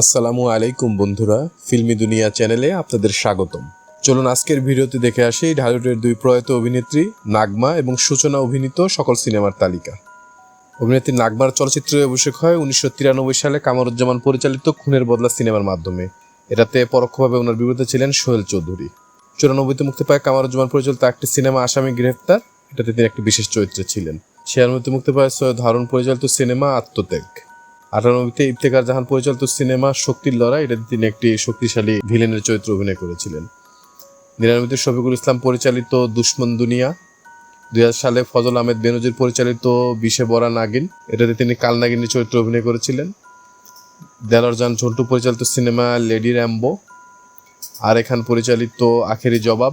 আসসালামু আলাইকুম বন্ধুরা, ফিল্মি দুনিয়া চ্যানেলে আপনাদের স্বাগতম। চলুন আজকের ভিডিওতে দেখে আসি ঢালিউডের দুই প্রয়াত অভিনেত্রী নাগমা এবং সূচনা অভিনীত সকল সিনেমার তালিকা। অভিনেত্রী নাগমার চলচ্চিত্রে অভিষেক হয় উনিশশো তিরানব্বই সালে কামরুজ্জামান পরিচালিত খুনের বদলা সিনেমার মাধ্যমে। এটাতে পরোক্ষভাবে ওনার বিরুদ্ধে ছিলেন সোহেল চৌধুরী। চুরানব্বইতে মুক্তি পায় কামরুজ্জামান পরিচালিত একটি সিনেমা আসামি গ্রেফতার, এটাতে তিনি একটি বিশেষ চরিত্রে ছিলেন। ছিয়ানব্বইতে মুক্তি পায় সৈয়দ হারুন পরিচালিত সিনেমা আত্মত্যাগ। আটানব্বইতে ইফতেখার জাহান পরিচালিত সিনেমা শক্তির লড়াই এটাতে তিনি একটি শক্তিশালী ভিলেনের চরিত্রে অভিনয় করেছিলেন। নিরানব্বইতে শফিকুল ইসলাম পরিচালিত দুশ্মন দুনিয়া দুই হাজার সালে ফজল আহমেদ বেনজির পরিচালিত বিশে বরা নাগিন, এটাতে তিনি কাল নাগিনীর চরিত্রে অভিনয় করেছিলেন। দেলরজান ঝন্টু পরিচালিত সিনেমা লেডি র্যাম্বো আরে খান পরিচালিত আখেরি জবাব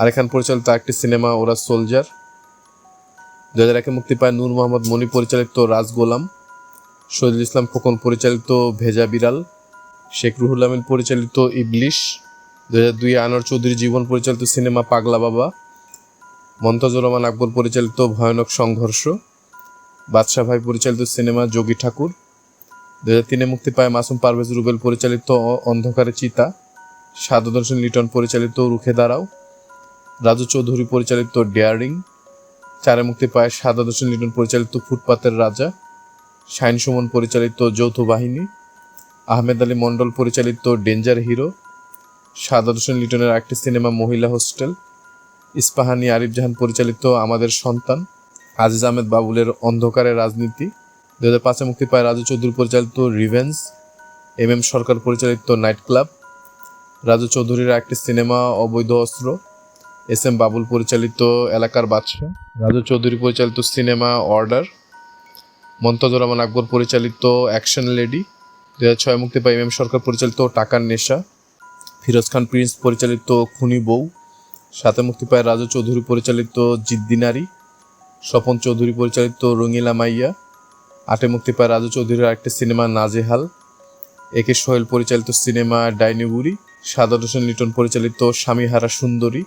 আরে খান পরিচালিত একটি সিনেমা ওরা সোলজার। দু হাজার একে মুক্তি পায় নূর মোহাম্মদ মনি পরিচালিত রাজ গোলাম। শহীদুল ইসলাম খোকন পরিচালিত ভেজা বিড়াল, শেখ রুহুল আমিন পরিচালিত ইবলিশ দু হাজার দুই আনোয়ার চৌধুরী জীবন পরিচালিত সিনেমা পাগলা বাবা মন্তাজুর রহমান আকবর পরিচালিত ভয়ানক সংঘর্ষ, বাদশাহ ভাই পরিচালিত সিনেমা যোগী ঠাকুর দু হাজার তিনে মুক্তি পায় মাসুম পারভেজ রুবেল পরিচালিত অন্ধকারে চিতা হোসেন লিটন পরিচালিত রুখে দাঁড়াও, রাজু চৌধুরী পরিচালিত ডেয়ারিং, চারে মুক্তি পায় সাদুদ হোসেন লিটন পরিচালিত ফুটপাতের রাজা শাইন সুমন পরিচালিত যৌথ বাহিনী, আহমেদ আলী মণ্ডল পরিচালিত ডেঞ্জার হিরো সাদাত হোসেন লিটনের একটি সিনেমা মহিলা হোস্টেল, ইস্পাহানি আরিফ জাহান পরিচালিত আমাদের সন্তান, আজিজ আহমেদ বাবুলের অন্ধকারের রাজনীতি দু হাজার পাঁচে মুক্তি পায় রাজু চৌধুরী পরিচালিত রিভেঞ্জ এম এম সরকার পরিচালিত নাইট ক্লাব, রাজু চৌধুরীর একটি সিনেমা অবৈধ অস্ত্র, এস এম বাবুল পরিচালিত এলাকার বাদশাহ, রাজু চৌধুরী পরিচালিত সিনেমা অর্ডার মন্তাজুর রহমান আকবর পরিচালিত অ্যাকশন লেডি দু ছয় মুক্তি পায় এম সরকার পরিচালিত টাকার নেশা, ফিরোজ খান প্রিন্স পরিচালিত খুনি বউ, সাথে মুক্তি পায় রাজু চৌধুরী পরিচালিত জিদ্দি নারী, স্বপন চৌধুরী পরিচালিত রঙিলা মাইয়া, আটে মুক্তি পায় রাজু চৌধুরীর আরেকটি সিনেমা নাজেহাল, একে সোহেল পরিচালিত সিনেমা ডাইনিবুরি সাদত হোসেন লিটন পরিচালিত স্বামীহারা সুন্দরী,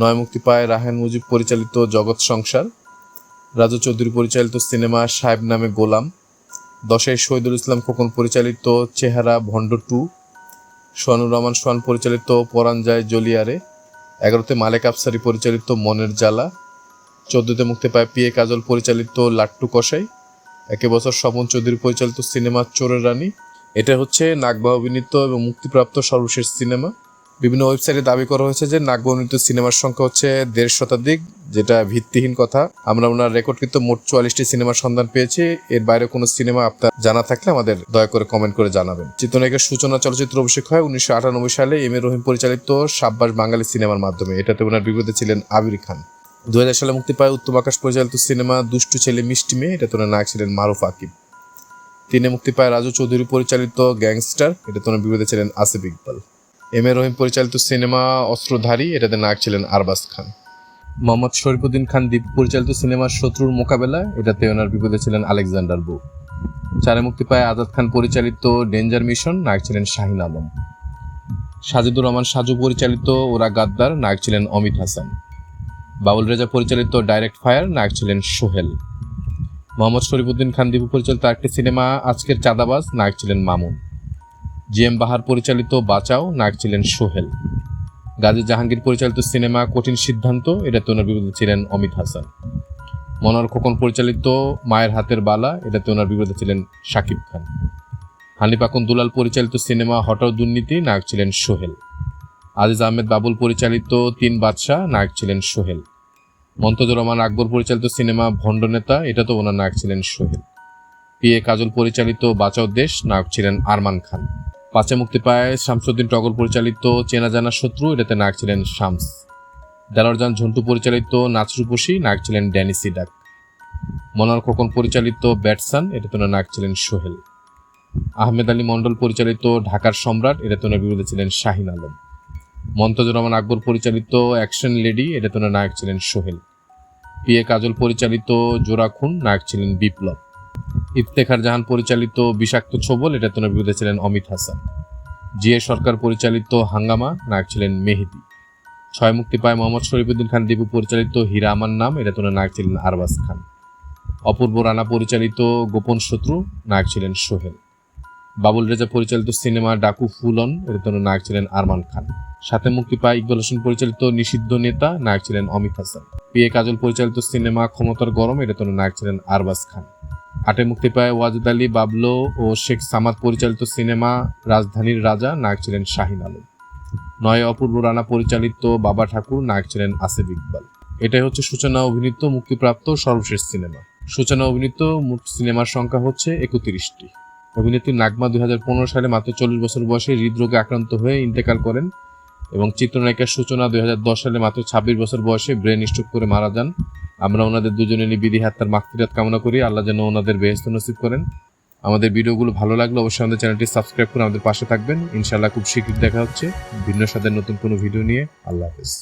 নয় মুক্তি পায় রাহান মুজিব পরিচালিত জগৎ সংসার। রাজু চৌধুরী পরিচালিত সিনেমা সাহেব নামে গোলাম। দশাই শহীদুল ইসলাম খোকন পরিচালিত চেহারা ভণ্ড টু। সোহানুর রহমান সোহান পরিচালিত পরাণ যায় জলিয়ারে। এগারোতে মালেক আফসারি পরিচালিত মনের জ্বালা। চোদ্দতে মুক্তি পায় পিএ কাজল পরিচালিত লাট্টু কষাই একে বছর স্বপন চৌধুরী পরিচালিত সিনেমা চোরের রানী। এটা হচ্ছে নাগবা অভিনীত এবং মুক্তিপ্রাপ্ত সর্বশেষ সিনেমা। বিভিন্ন ওয়েবসাইটে দাবি করা হয়েছে যে নাগবা অভিনীত সিনেমার সংখ্যা হচ্ছে দেড় শতাধিক, যেটা ভিত্তিহীন কথা। আমরা ওনার রেকর্ডকৃত মোট চুয়াল্লিশটি সিনেমার সন্ধান পেয়েছি। এর বাইরে কোনো সিনেমা আপনার জানা থাকলে আমাদের দয়া করে কমেন্ট করে জানাবেন। চিত্রনায়কের সূচনা চলচ্চিত্র অভিষেক হয় উনিশশো আটানব্বই সালে এম এ রহিম পরিচালিত সাব্বাস বাঙালি সিনেমার মাধ্যমে। এটাতে ওনার বিপরীতে ছিলেন আবির খান। দু হাজার সালে মুক্তি পায় উত্তম আকাশ পরিচালিত সিনেমা দুষ্টু ছেলে মিষ্টি মেয়ে। এটাতে ওনার নায়ক ছিলেন মারুফ আকিব। তিনে মুক্তি পায় রাজু চৌধুরী পরিচালিত গ্যাংস্টার। এটাতে ওনার বিপরীতে ছিলেন আসিফ ইকবাল। এম এ রহিম পরিচালিত সিনেমা অস্ত্রধারী, এটাতে নায়ক ছিলেন আরবাজ খান। মোহাম্মদ শরীফুদ্দিন খান দীপ পরিচালিত সিনেমা শত্রুর মোকাবেলা এটাতে ওনার বিপদে ছিলেন আলেকজান্ডার বু চারে মুক্তি পায় আজাদ খান পরিচালিত ডেঞ্জার মিশন, নায়ক ছিলেন শাহিন আলম। সাজিদুর রহমান সাজু পরিচালিত ওরা গাদ্দার, নায়ক ছিলেন অমিত হাসান। বাবুল রেজা পরিচালিত ডাইরেক্ট ফায়ার, নায়ক ছিলেন সোহেল। মোহাম্মদ শরীফুদ্দিন খান দীপু পরিচালিত একটি সিনেমা, আজকের চাঁদাবাজ, নায়ক ছিলেন মামুন। জি এম বাহার পরিচালিত বাঁচাও, নায়ক ছিলেন সোহেল। গাজী জাহাঙ্গীর পরিচালিত সিনেমা কঠিন সিদ্ধান্ত, এটাতে ওনার বিরুদ্ধে ছিলেন অমিত হাসান। মনোহর খোকন পরিচালিত মায়ের হাতের বালা, এটাতে ওনার বিরুদ্ধে ছিলেন শাকিব খান। হানিফ আকন দুলাল পরিচালিত সিনেমা হটাও দুর্নীতি, নায়ক ছিলেন সোহেল। আজিজ আহমেদ বাবুল পরিচালিত তিন বাদশাহ, নায়ক ছিলেন সোহেল। মন্তজুর রহমান আকবর পরিচালিত সিনেমা ভণ্ড নেতা এটাতে ওনার নায়ক ছিলেন সোহেল। পি এ কাজল পরিচালিত বাঁচাও দেশ, নায়ক ছিলেন আরমান খান। পাঁচে মুক্তি পায় শামসুদ্দিন টগর পরিচালিত চেনা জানা শত্রু, এটাতে নায়ক ছিলেন শামস। দেলরজান ঝন্টু পরিচালিত নাচরূপসী, নায়ক ছিলেন ড্যানি সিডাক। মনোয়ার খোকন পরিচালিত ব্যাটসান, এটাতে নায়ক ছিলেন সোহেল। আহমেদ আলী মণ্ডল পরিচালিত ঢাকার সম্রাট, এটাতে ওনার বিরুদ্ধে ছিলেন শাহিন আলম। মন্তজুর রহমান আকবর পরিচালিত অ্যাকশন লেডি, এটাতে ওনার নায়ক ছিলেন সোহেল। পি এ কাজল পরিচালিত জোড়া খুন, নায়ক ছিলেন বিপ্লব। ইফতেখার জাহান পরিচালিত বিষাক্ত ছোবল এটাতে ওনার বিরুদ্ধে ছিলেন অমিত হাসান। জি এ সরকার পরিচালিত হাঙ্গামা, নায়ক ছিলেন মেহেদি। ছয় মুক্তি পায় মোহাম্মদ শরীফুদ্দিন খান দীপু পরিচালিত হীরা আমার নাম এটাতে ওনার নায়ক ছিলেন আরবাজ খান। অপূর্ব রানা পরিচালিত গোপন শত্রু, নায়ক ছিলেন সোহেল। বাবুল রেজা পরিচালিত সিনেমা ডাকু ফুলন এর জন্য নায়ক ছিলেন আরমান খান। সাথে মুক্তি পায় ইকবাল হোসেন পরিচালিত নিষিদ্ধ নেতা, নায়ক ছিলেন অমিত হাসান। পি এ কাজল পরিচালিত সিনেমা ক্ষমতার গরম এর জন্য নায়ক ছিলেন আরবাস খান। আটে মুক্তি পায় ওয়াজুদ আলী, বাবলো ও শেখ সামাদ পরিচালিত সিনেমা রাজধানীর রাজা নায়ক ছিলেন শাহিন আলম। নয় অপূর্ব রানা পরিচালিত বাবা ঠাকুর নায়ক ছিলেন আসিফ ইকবাল। এটাই হচ্ছে সূচনা অভিনীত মুক্তিপ্রাপ্ত সর্বশেষ সিনেমা। সূচনা অভিনীত মোট সিনেমার সংখ্যা হচ্ছে একত্রিশটি। অভিনেত্রী নাগমা দুই হাজার পনেরো সালে মাত্র চল্লিশ বছর বয়সে হৃদরোগে আক্রান্ত হয়ে ইন্তেকাল করেন এবং চিত্রনায়িকার সূচনা দুই সালে মাত্র ছাব্বিশ বছর বয়সে ব্রেন স্ট্রোক করে মারা যান। আমরা ওনাদের দুজনেরই বিধি হাত্তার মাকফিরাত কামনা করি। আল্লাহ যেন ওনাদের বেহেস্ত নসিব করেন। আমাদের ভিডিওগুলো ভালো লাগলে অবশ্যই আমাদের চ্যানেলটি সাবস্ক্রাইব করে আমাদের পাশে থাকবেন। ইনশাআল্লাহ খুব শীঘ্রই দেখা হচ্ছে। ভিন্ন স্বাদের নতুন কোনো ভিডিও নিয়ে। আল্লাহ হাফেজ।